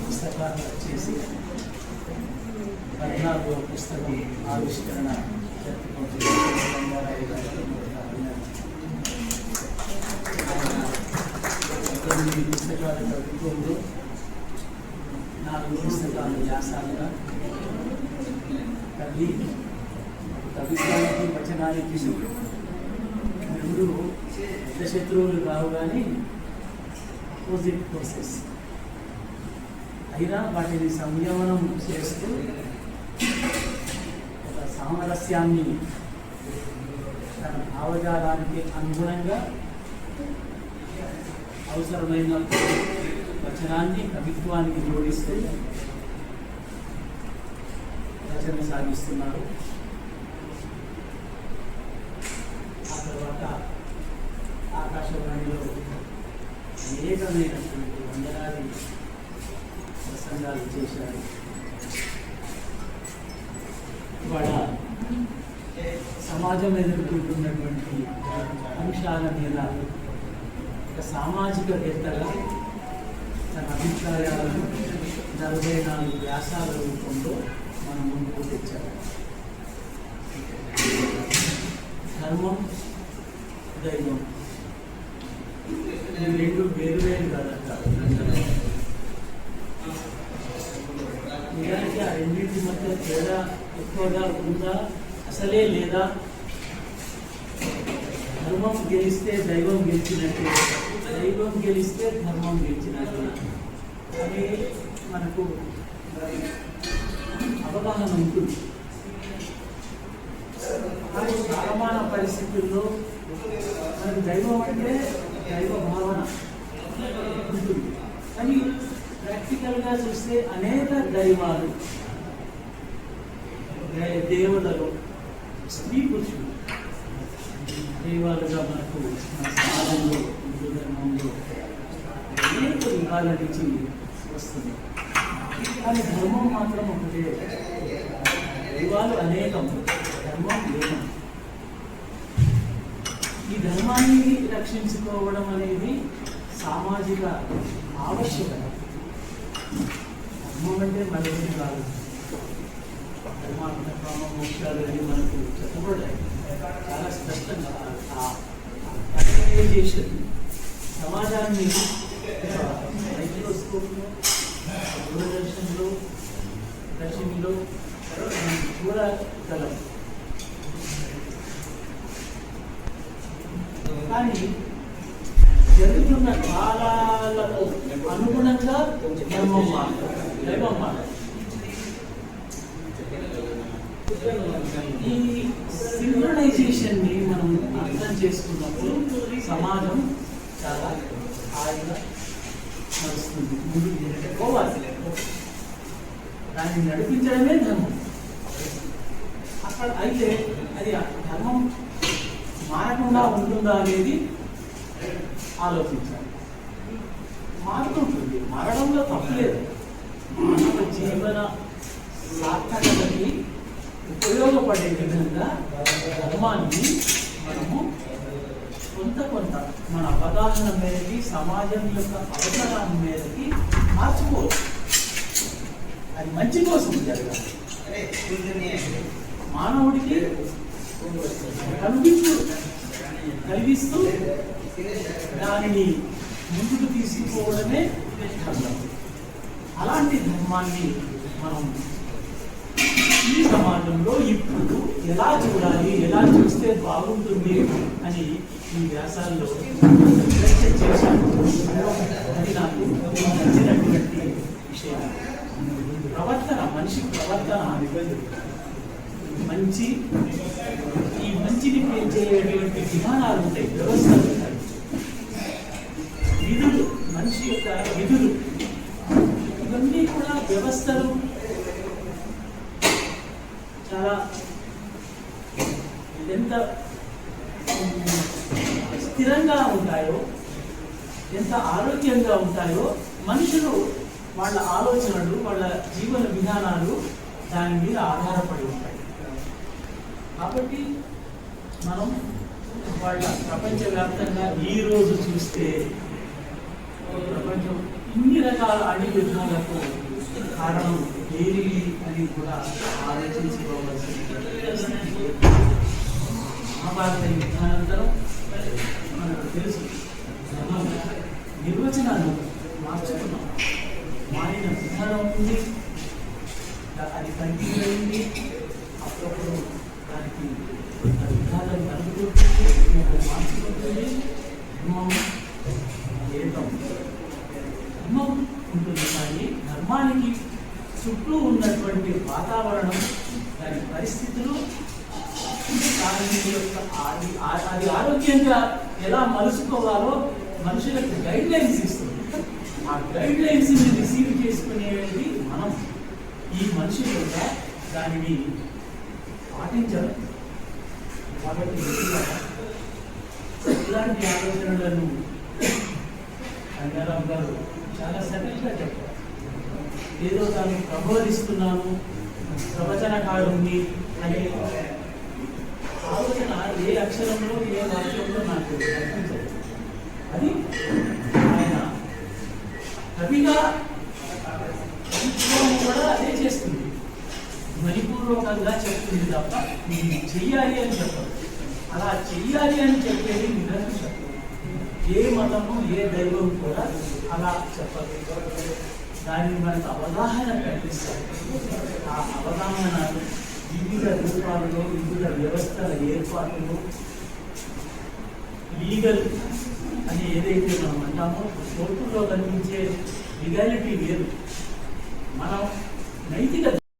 పుస్తకాలు వచ్చేసి పద్నాలుగు పుస్తకం ఆవిష్కరణ జరుపుకుంటున్న పుస్తకాలు చదువుకుంటూ నాలుగు పుస్తకాలు వ్యాసాలుగా కవి కవిత్వానికి వచనానికి రెండు పెద్ద శత్రువులు కావు కానీ ఆపోజిట్ ప్రోసెస్ అయినా వాటిని సంయమనం చేస్తూ ఒక సామరస్యాన్ని తన భావజాలానికి అనుగుణంగా అవసరమైన వచనాన్ని కవిత్వానికి జోడిస్తూ రచన సాగిస్తున్నారు. అనేకమైనటువంటి వందలాది ప్రసంగాలు చేశారు ఇవాళ సమాజం ఎదుర్కొంటున్నటువంటి అంశాల మీద ఒక సామాజికవేత్తగా తన అభిప్రాయాలను నలభై నాలుగు వ్యాసాల రూపంలో మన ముందుకు తెచ్చారు ధర్మం దైవం. నేను రెండు వేరు వేరు కాదంటారు నిజానికి ఆ రెండింటి మధ్య తేడా ఎక్కువగా ఉందా అసలే లేదా? ధర్మం గెలిస్తే దైవం గెలిచినట్టు దైవం గెలిస్తే ధర్మం గెలిచినట్టు అని మనకు అవగాహన ఉంటుంది కానీ కాలమాన పరిస్థితుల్లో మనకు దైవం అంటే దైవ భావన. ఉంటుంది కానీ ప్రాక్టికల్గా చూస్తే అనేక దైవాలు. దే- దేవతలు స్త్రీ పురుషులు. దైవాలుగా మనకు మన సమాజంలో హిందూ ధర్మంలో అనేక యుగాల నుంచి వస్తుంది. కానీ ధర్మం మాత్రం ఒకటే. దైవాలు అనేకం ధర్మం ఏకం. ఈ ధర్మాన్ని రక్షించుకోవడం అనేది సామాజిక ఆవశ్యకత. ధర్మం అంటే మరేమి కాదు. ధర్మాత్మ కామ మోక్షాలు అని మనకు చెప్పబడ్డాయి చాలా స్పష్టంగా చేసేది సమాజాన్ని మైక్రోస్కోప్లో దూరదర్శన్లో దర్శనంలో చూడగలం కానీ జరుగుతున్న కాలాలకు అనుగుణంగా ధర్మం మాత్రం దైవం ఈ సింక్రనైజేషన్ని మనం అర్థం చేసుకున్నప్పుడు సమాజం చాలా హాయిగా నడుస్తుంది. ముందు పోవాలి. దాన్ని నడిపించడమే ధర్మం. అక్కడ అయితే అది ధర్మం మారకుండా ఉంటుందా అనేది ఆలోచించాలి. మారుతుంటుంది. మారడంలో తప్పులేదు మానవ జీవన సార్థకతకి ఉపయోగపడే విధంగా ధర్మాన్ని మనము కొంత కొంత మన అవగాహన మేరకి సమాజం యొక్క అవసరాల మేరకి మార్చుకోవచ్చు. అది మంచి కోసం జరగాలి. మానవుడికి కనిపించు కలిగిస్తూ దానిని ముందుకు తీసుకుపోవడమే ధర్మం. అలాంటి ధర్మాన్ని మనం ఈ సమాజంలో ఇప్పుడు ఎలా చూడాలి ఎలా చూస్తే బాగుంటుంది అని ఈ వ్యాసాల్లో చర్చ చేశాను. అది నాకు నచ్చినటువంటి విషయం. ప్రవర్తన మనిషి ప్రవర్తన మంచి ఈ మంచిని పెంచేటువంటి విధానాలు ఉంటాయి వ్యవస్థలు ఉంటాయి. విధులు మనిషి యొక్క విధులు. ఇవన్నీ కూడా వ్యవస్థలు. చాలా ఎంత స్థిరంగా ఉంటాయో ఎంత ఆరోగ్యంగా ఉంటాయో మనుషులు వాళ్ళ ఆలోచనలు వాళ్ళ జీవన విధానాలు దాని మీద ఆధారపడి ఉంటాయి. కాబట్టి మనం వాళ్ళ ప్రపంచవ్యాప్తంగా ఈ రోజు చూస్తే ప్రపంచం ఇన్ని రకాల అణి యుద్ధాలకు కారణం ఏది అని కూడా ఆలోచించుకోవాల్సిన మహాభారత యుద్ధానంతరం మనకు తెలుసు మనం నిర్వచనాలు మార్చుకున్నాం. మారిన విధానం ఉంది. అది కంటిన్యూ అయింది. అప్పుడప్పుడు దానికి ఆ కలుగుతుంది మార్చుకుంటుంది ధర్మం ఏకం ధర్మం ఉంటుంది కానీ ధర్మానికి చుట్టూ ఉన్నటువంటి వాతావరణం దాని పరిస్థితులు యొక్క అది ఆరోగ్యంగా ఎలా మలుసుకోవాలో మనుషులకు గైడ్ లైన్స్ ఇస్తుంది. ఆ గైడ్ లైన్స్ రిసీవ్ చేసుకునేది మనం. ఈ మనుషులుగా దానిని పాటించారు కాబట్టి ఇలాంటి ఆలోచనలను రంగారావు గారు చాలా సరళంగా చెప్పారు. ఏదో తాను ప్రబోధిస్తున్నాను ప్రవచనకారుణ్ణి అనే ఆలోచన ఏ అక్షరంలో ఏ వాక్యంలో నాకు కనిపించదు. అది ఆయన కవిగా కూడా అదే చేస్తుంది. మణిపూర్వకంగా చెప్తుంది తప్ప నేను చెయ్యాలి అని చెప్పదు అలా చెయ్యాలి అని చెప్పేది నిరంకుశం ఏ మతము ఏ దైవం కూడా అలా చెప్పదు. దానిని మనకు అవగాహన కల్పిస్తారు. ఆ అవగాహన వివిధ రూపాలలో వివిధ వ్యవస్థల ఏర్పాటులో లీగల్ అని ఏదైతే మనం అంటామో కోర్టులో కనిపించే లీగాలిటీ వేరు. మనం నైతిక